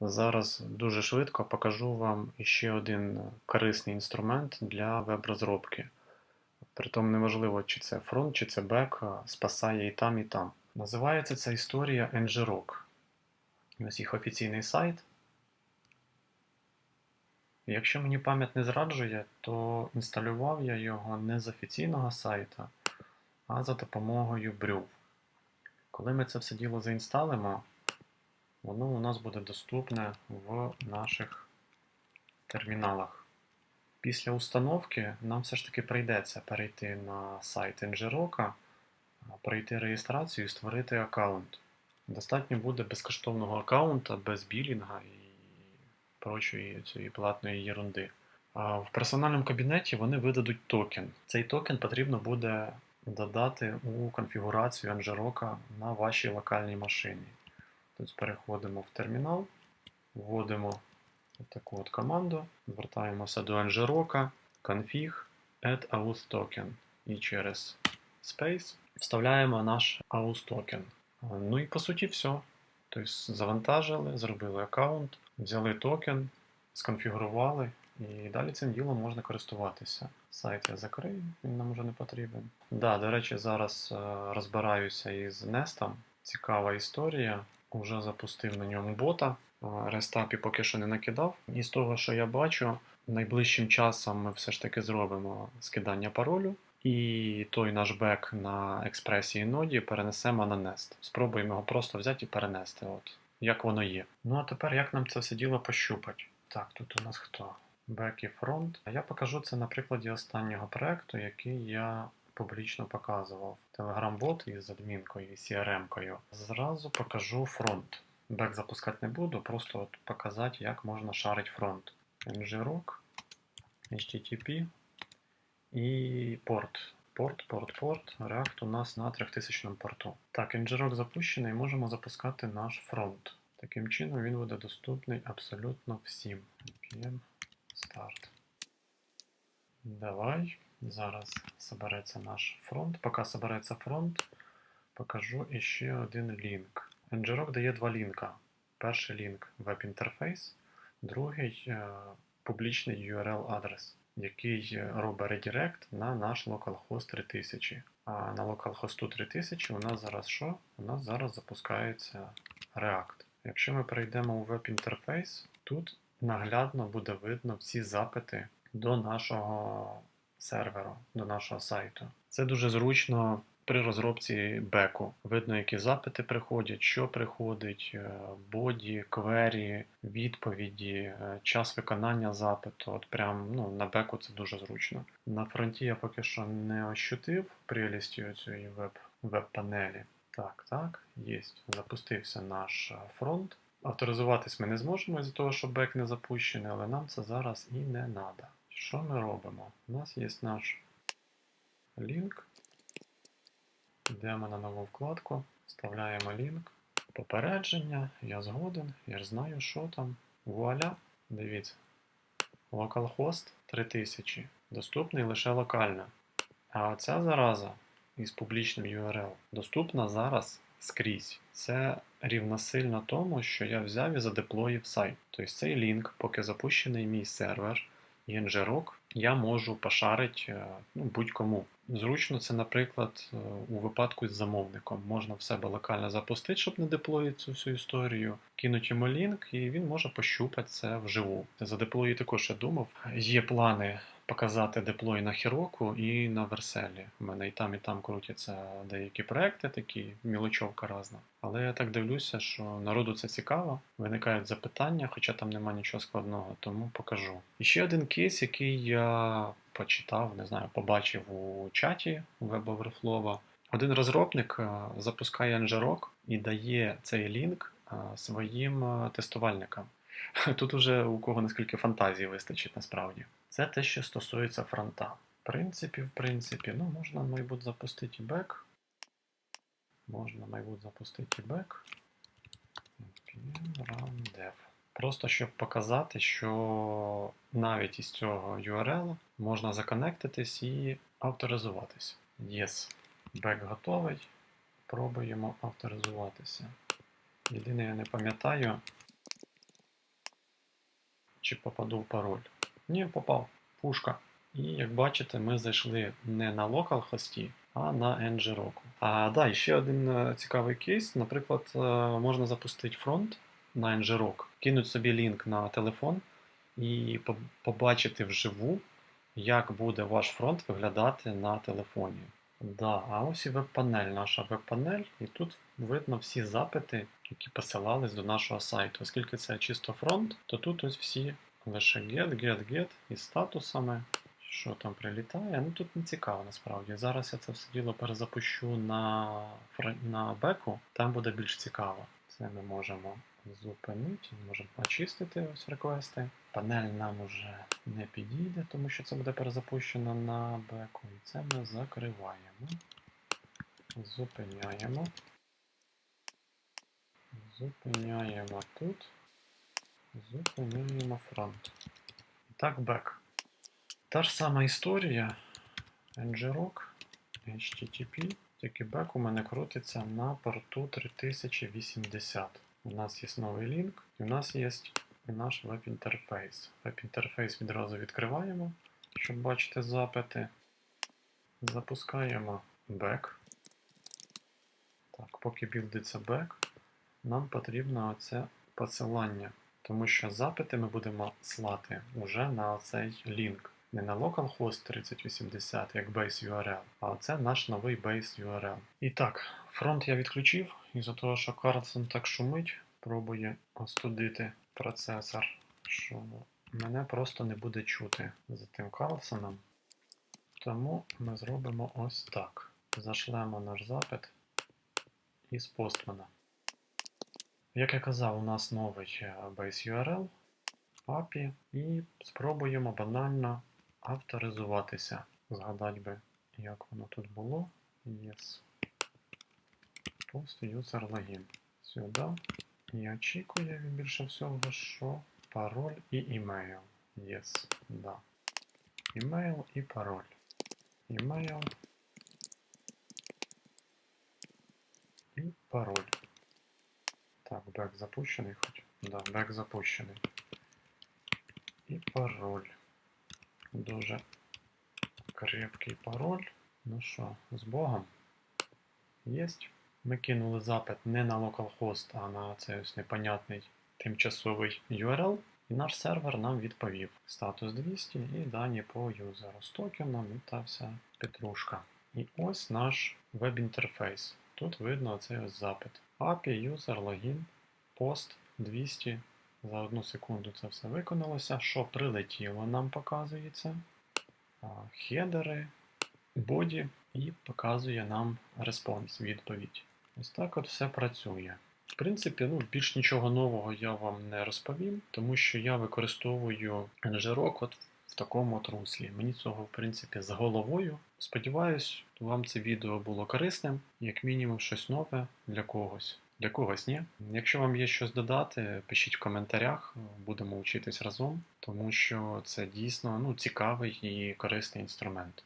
Зараз дуже швидко покажу вам ще один корисний інструмент для веб-розробки. Притом неважливо, чи це фронт, чи це бек, спасає і там, і там. Називається ця історія ngrok. Ось їх офіційний сайт. Якщо мені пам'ять не зраджує, то інсталював я його не з офіційного сайта, а за допомогою Brew. Коли ми це все діло заінсталимо, воно у нас буде доступне в наших терміналах. Після установки нам все ж таки прийдеться перейти на сайт ngrok, пройти реєстрацію і створити аккаунт. Достатньо буде безкоштовного аккаунта без білінга і прочої цієї платної єрунди. В персональному кабінеті вони видадуть токен. Цей токен потрібно буде додати у конфігурацію Ngrok на вашій локальній машині. Тобто переходимо в термінал, вводимо таку от команду, звертаємося до Ngrok, config, add auth token. І через Space вставляємо наш auth token. Ну і по суті все. Тобто завантажили, зробили аккаунт, взяли токен, сконфігурували і далі цим ділом можна користуватися. Сайт я закрию, він нам вже не потрібен. Да, До речі, зараз розбираюся із Nest. Цікава історія. Уже запустив на ньому бота. Рестапі поки що не накидав. І з того, що я бачу, найближчим часом ми все ж таки зробимо скидання паролю. І той наш бек на експресії ноді перенесемо на Nest. Спробуємо його просто взяти і перенести, от, як воно є. Ну а тепер як нам це все діло пощупати? Так, тут у нас хто? Бек і фронт. Я покажу це на прикладі останнього проекту, який я публічно показував. Telegram-бот із адмінкою і CRM-кою. Зразу покажу фронт. Бек запускати не буду, просто от показати, як можна шарити фронт. ngrok, HTTP і порт. Порт, порт, порт. React у нас на 3000 порту. Так, ngrok запущений, можемо запускати наш фронт. Таким чином він буде доступний абсолютно всім. npm start. Давай. Зараз собереться наш фронт. Поки собереться фронт, покажу ще один лінк. ngrok дає два лінка. Перший лінк веб-інтерфейс, другий е, публічний URL-адрес, який робить редирект на наш localhost 3000. А на localhost 3000 у нас зараз що? У нас зараз запускається React. Якщо ми перейдемо у веб-інтерфейс, тут наглядно буде видно всі запити до нашого серверу, до нашого сайту. Це дуже зручно при розробці беку. Видно, які запити приходять, що приходить, е, боді, квері, відповіді, е, час виконання запиту. От прям ну, на беку це дуже зручно. На фронті я поки що не ощутив прелісті цієї веб, веб-панелі. Так, так, є. Запустився наш е, фронт. Авторизуватись ми не зможемо з-за того, що бек не запущений, але нам це зараз і не треба. Що ми робимо? У нас є наш лінк. Йдемо на нову вкладку, вставляємо лінк. Попередження, я згоден, я ж знаю, що там. Вуаля, дивіться. Localhost 3000. Доступний лише локально. А оця зараза із публічним URL доступна зараз скрізь. Це рівносильно тому, що я взяв і задеплоїв сайт. Тобто цей лінк, поки запущений мій сервер, ngrok, я можу пошарити ну, будь-кому. Зручно це, наприклад, е, у випадку з замовником. Можна в себе локально запустити, щоб не деплоїти цю всю історію, кинуть йому лінк, і він може пощупати це вживу. За деплої також я думав. Є плани показати деплой на Хіроку і на Верселі. У мене і там, і там крутяться деякі проекти, такі мілочовка різна. Але я так дивлюся, що народу це цікаво, виникають запитання, хоча там нема нічого складного, тому покажу. І ще один кейс, який я почитав, не знаю, побачив у чаті WebOverflow. Один розробник е, запускає ngrok і дає цей лінк е, своїм е, тестувальникам. Тут уже у кого наскільки фантазії вистачить насправді. Це те, що стосується фронта. В принципі, в принципі, ну, можна, мабуть, запустити бек. Можна, мабуть, запустити бек. Dev. Просто щоб показати, що навіть із цього URL можна законектитись і авторизуватись. Yes, бек готовий. Пробуємо авторизуватися. Єдине, я не пам'ятаю, чи попаду в пароль. Ні, попав. Пушка. І як бачите, ми зайшли не на localhost, а на ngrok. А да, і ще один е, цікавий кейс. Наприклад, е, можна запустити фронт на ngrok, кинуть собі лінк на телефон і побачити вживу, як буде ваш фронт виглядати на телефоні. Да, а ось і веб-панель, наша веб-панель, і тут видно всі запити, які посилались до нашого сайту. Оскільки це чисто фронт, то тут ось всі лише get, get, get із статусами, що там прилітає. Ну тут не цікаво насправді. Зараз я це все діло перезапущу на, на беку, там буде більш цікаво. Це ми можемо зупинити, можемо очистити ось реквести. Панель нам уже не підійде, тому що це буде перезапущено на беку. І це ми закриваємо. Зупиняємо. Зупиняємо тут. Зупиняємо фронт. І так, бек. Та ж сама історія. ngrok, HTTP, тільки бек у мене крутиться на порту 3080. У нас є новий лінк, і у нас є наш веб-інтерфейс. Веб-інтерфейс відразу відкриваємо, щоб бачити запити. Запускаємо бек. Так, поки білдиться бек, нам потрібно оце посилання, тому що запити ми будемо слати вже на цей лінк. Не на localhost 3080, як base URL, а це наш новий base URL. І так, фронт я відключив, із-за того, що Carlson так шумить, пробує остудити процесор, що мене просто не буде чути за тим Карлсоном. Тому ми зробимо ось так. Зашлемо наш запит із постмана. Як я казав, у нас новий е, base URL API і спробуємо банально авторизуватися. Згадати би, як воно тут було. Yes. Post user login. Сюди. І очікує більше всього, що пароль і імейл. Yes. Да. Імейл і пароль. Імейл. І пароль. Так, бек запущений хоч? Да, бек запущений. І пароль. Дуже крепкий пароль. Ну що, з Богом? Єсть. Ми кинули запит не на localhost, а на цей ось непонятний тимчасовий URL. І наш сервер нам відповів статус 200 і дані по юзеру з токеном і та вся петрушка. І ось наш веб-інтерфейс. Тут видно цей ось запит. API, user, login, post 200. За одну секунду це все виконалося. Що прилетіло, нам показується. Хедери, боді і показує нам респонс, відповідь. Ось так от все працює. В принципі, ну, більш нічого нового я вам не розповім, тому що я використовую ngrok от такому от руслі. Мені цього, в принципі, з головою. Сподіваюсь, вам це відео було корисним, як мінімум щось нове для когось. Для когось ні. Якщо вам є щось додати, пишіть в коментарях, будемо вчитись разом, тому що це дійсно ну, цікавий і корисний інструмент.